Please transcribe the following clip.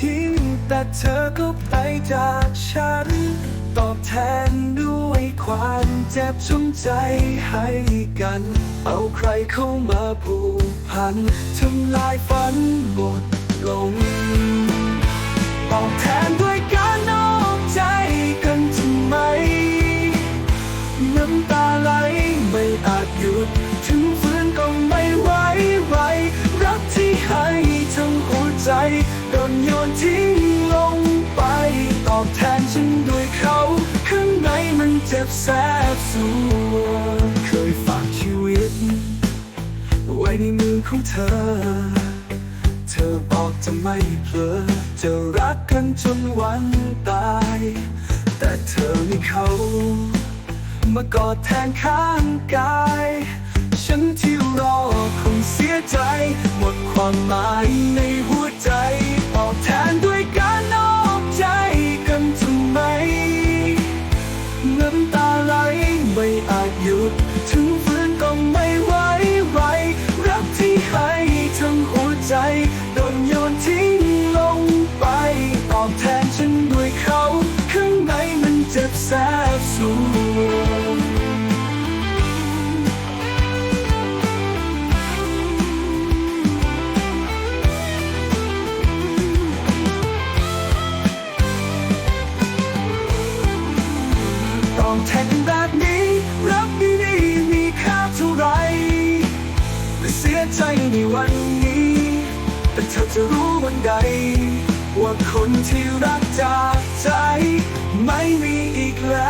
ทิ้ง แต่เธอก็ไปจากฉัน ตอบแทนด้วยความเจ็บช้ำใจให้กัน เอาใครเข้ามาผูกพันทำลายฝันหมดลงตอบแทนด้วยการนอกใจกันทำไมน้ำตา นทิ้งลงไปตอบแทนฉันด้วยเขา ข้างในมันเจ็บแสบสวงเคยฝากชีวิต ไว้ในมือของเธอ เธอบอกจะไม่เพลอจะรักกันจนวันตาย แต่เธอมีเขา มากอดแทนข้างกาย ฉันที่รอคงเสียใจ หมดความหมายในหัว ถึงฟื้นก็ไม่ไหวไหวรักที่ให้ทั้งหัวใจโดนโยนทิ้งลงไป ตอบแทนฉันด้วยเขาข้างในมันเจ็บแสบสวงตองแทนแบบนี้รักไม่ได้ ยใจในวันนี้ แต่เธอจะรู้วันใด ว่าคนที่รักจากใจ ไม่มีอีกแล้ว